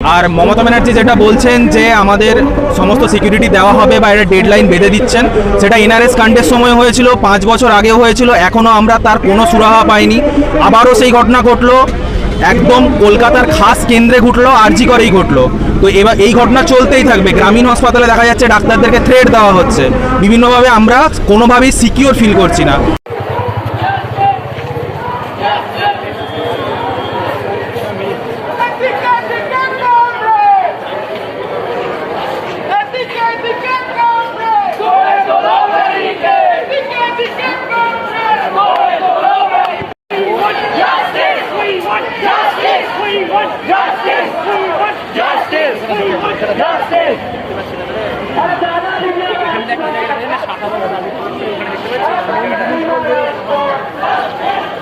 আর মমতা ব্যানার্জি যেটা বলছেন যে আমাদের সমস্ত সিকিউরিটি দেওয়া হবে বা একটা ডেডলাইন বেঁধে দিচ্ছেন, সেটা এনআরএস কাণ্ডের সময় হয়েছিল, পাঁচ বছর আগেও হয়েছিল এখনও আমরা তার কোনো সুরাহা পাইনি। আবারও সেই ঘটনা ঘটলো, একদম কলকাতার খাস কেন্দ্রে ঘটলো, আরজি করেই ঘটলো। তো এবার এই ঘটনা চলতেই থাকবে, গ্রামীণ হাসপাতালে দেখা যাচ্ছে ডাক্তারদেরকে থ্রেড দেওয়া হচ্ছে। বিভিন্নভাবে আমরা কোনোভাবেই সিকিওর ফিল করছি না।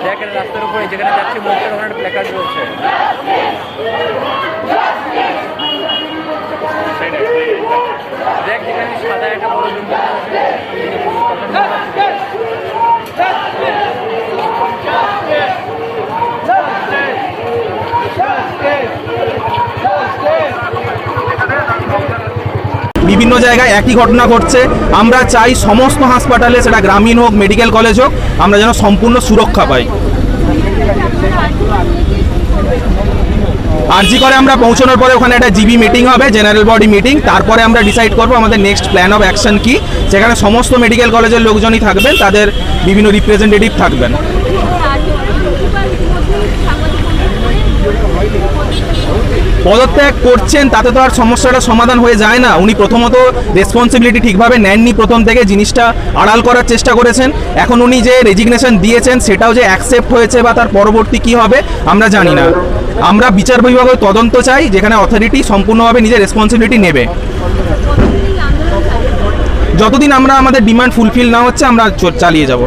দেখ এটা রাস্তার উপরে যেখানে যাচ্ছে মুখের ওখানে প্ল্যাকার্ড রয়েছে। দেখ যেখানে সাদা একটা বড় বিভিন্ন জায়গায় একই ঘটনা ঘটছে। আমরা চাই সমস্ত হাসপাতালে সেটা গ্রামীণ হোক, মেডিকেল কলেজ হোক, আমরা যেন সম্পূর্ণ সুরক্ষা পাই। আরজি করে আমরা পৌঁছানোর পরে ওখানে একটা জিবি মিটিং হবে জেনারেল বডি মিটিং তারপরে আমরা ডিসাইড করব আমাদের নেক্সট প্ল্যান অফ অ্যাকশন কি। সেখানে সমস্ত মেডিকেল কলেজের লোকজনই থাকবেন, তাদের বিভিন্ন রিপ্রেজেন্টেটিভ থাকবেন। পদত্যাগ করছেন, তাতে তো আর সমস্যাটা সমাধান হয়ে যায় না। উনি প্রথমত রেসপন্সিবিলিটি ঠিকভাবে নেননি প্রথম থেকে, জিনিসটা আড়াল করার চেষ্টা করেছেন। এখন উনি যে রেজিগনেশন দিয়েছেন, সেটাও যে অ্যাকসেপ্ট হয়েছে বা তার পরবর্তী কি হবে, আমরা জানি না। আমরা বিচার বিভাগের তদন্ত চাই, যেখানে অথরিটি সম্পূর্ণভাবে নিজের রেসপন্সিবিলিটি নেবে। যতদিন আমরা আমাদের ডিমান্ড ফুলফিল না হচ্ছে, আমরা চালিয়ে যাব।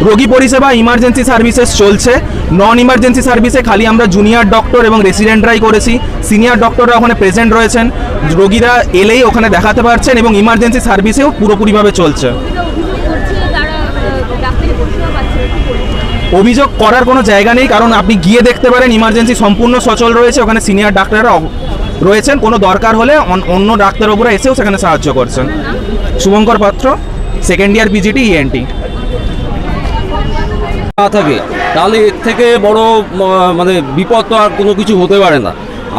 রোগী পরিষেবা ইমার্জেন্সি সার্ভিসেস চলছে। নন ইমার্জেন্সি সার্ভিসে খালি আমরা জুনিয়র ডক্টর এবং রেসিডেন্টরাই করেছি। সিনিয়র ডক্টররা ওখানে প্রেজেন্ট রয়েছেন। রোগীরা এলেই ওখানে দেখাতে পারছেন এবং ইমার্জেন্সি সার্ভিসেও পুরোপুরিভাবে চলছে। অভিযোগ করার কোনো জায়গা নেই, কারণ আপনি গিয়ে দেখতে পারেন ইমার্জেন্সি সম্পূর্ণ সচল রয়েছে, ওখানে সিনিয়র ডাক্তাররা রয়েছেন। কোনো দরকার হলে অন- অন্য ডাক্তারবাবুরা এসেও সেখানে সাহায্য করছেন। শুভঙ্কর পাত্র সেকেন্ড ইয়ার পিজিটি ইএনটি না থাকে, তাহলে এর থেকে বড় মানে বিপদ তো আর কোনো কিছু হতে পারে না।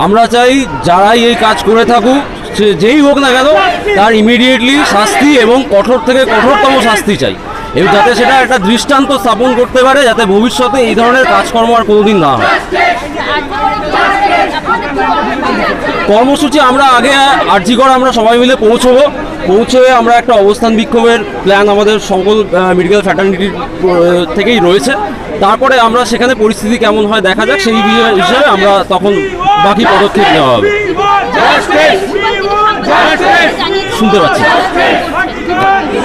আমরা চাই যারাই এই কাজ করে থাকুক, সে যেই হোক না কেন, তার ইমিডিয়েটলি শাস্তি এবং কঠোর থেকে কঠোরতম শাস্তি চাই। এবং যাতে সেটা একটা দৃষ্টান্ত স্থাপন করতে পারে, যাতে ভবিষ্যতে এই ধরনের কাজকর্ম আর কোনোদিন না হয়। কর্মসূচি আমরা আগে আর্জিকর আমরা সবাই মিলে পৌঁছবো। পৌঁছে আমরা একটা অবস্থান বিক্ষোভের প্ল্যান আমাদের সকল মেডিকেল ফ্যাটার্নিটির থেকেই রয়েছে। তারপরে আমরা সেখানে পরিস্থিতি কেমন হয় দেখা যাক, সেই হিসাবে আমরা তখন বাকি পদক্ষেপ নেওয়া হবে। শুনতে পাচ্ছি।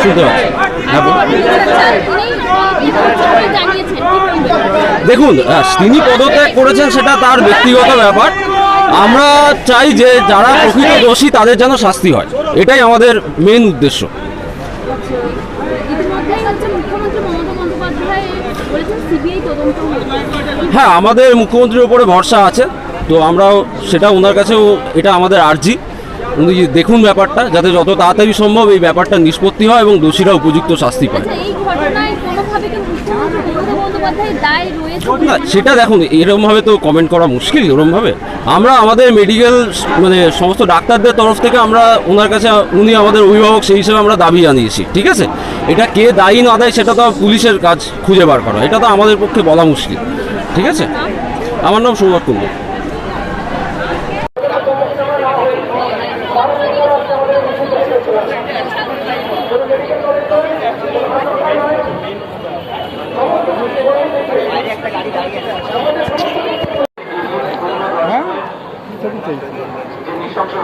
শুনতে পাচ্ছি। হ্যাঁ দেখুন তিনি পদত্যাগ করেছেন সেটা তার ব্যক্তিগত ব্যাপার। আমরা চাই যে যারা প্রকৃত দোষী, তাদের যেন শাস্তি হয়। এটাই আমাদের মেন উদ্দেশ্য। হ্যাঁ আমাদের মুখ্যমন্ত্রীর উপরে ভরসা আছে। তো আমরাও সেটা ওনার কাছেও এটা আমাদের আর্জি। উনি দেখুন ব্যাপারটা, যাতে যত তাড়াতাড়ি সম্ভব এই ব্যাপারটা নিষ্পত্তি হয় এবং দোষীরা উপযুক্ত শাস্তি পায়। সেটা দেখুন এরকমভাবে তো কমেন্ট করা মুশকিল এরকমভাবে আমরা আমাদের মেডিকেল মানে সমস্ত ডাক্তারদের তরফ থেকে আমরা ওনার কাছে, উনি আমাদের অভিভাবক, সেই হিসেবে আমরা দাবি জানিয়েছি, ঠিক আছে? এটা কে দায়ী না দেয়, সেটা তো পুলিশের কাজ খুঁজে বার করা, এটা তো আমাদের পক্ষে বলা মুশকিল, ঠিক আছে? আমার নাম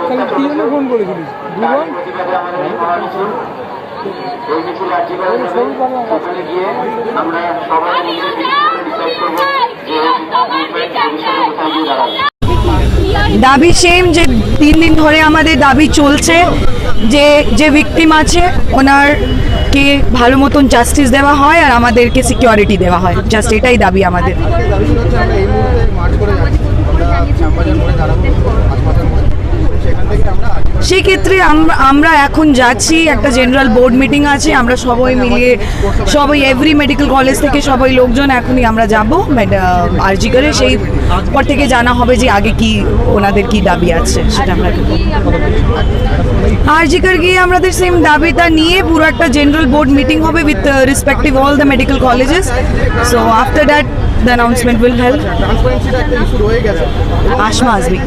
তাহলে কি জন্য ফোন করেছিলিস দুবার দাবি সেম যে তিন দিন ধরে আমাদের দাবি চলছে যে যে ভিকটিম আছে ওনার কে ভালো মতন জাস্টিস দেওয়া হয় আর আমাদেরকে সিকিউরিটি দেওয়া হয়। জাস্ট এটাই দাবি আমাদের। সেক্ষেত্রে আমরা এখন যাচ্ছি, একটা জেনারেল বোর্ড মিটিং আছে, আমরা সবাই মিলিয়ে, সবাই এভরি মেডিকেল কলেজ থেকে সবাই লোকজন এখনই আমরা যাব আরজি করে। সেই পর থেকে জানা হবে যে আগে কি ওনাদের কি দাবি আছে, সেটা আমরা আরজিকর গিয়ে আমাদের সেম দাবিটা নিয়ে পুরো একটা জেনারেল বোর্ড মিটিং হবে with respective all the medical colleges so after that the announcement will help Asma আসবি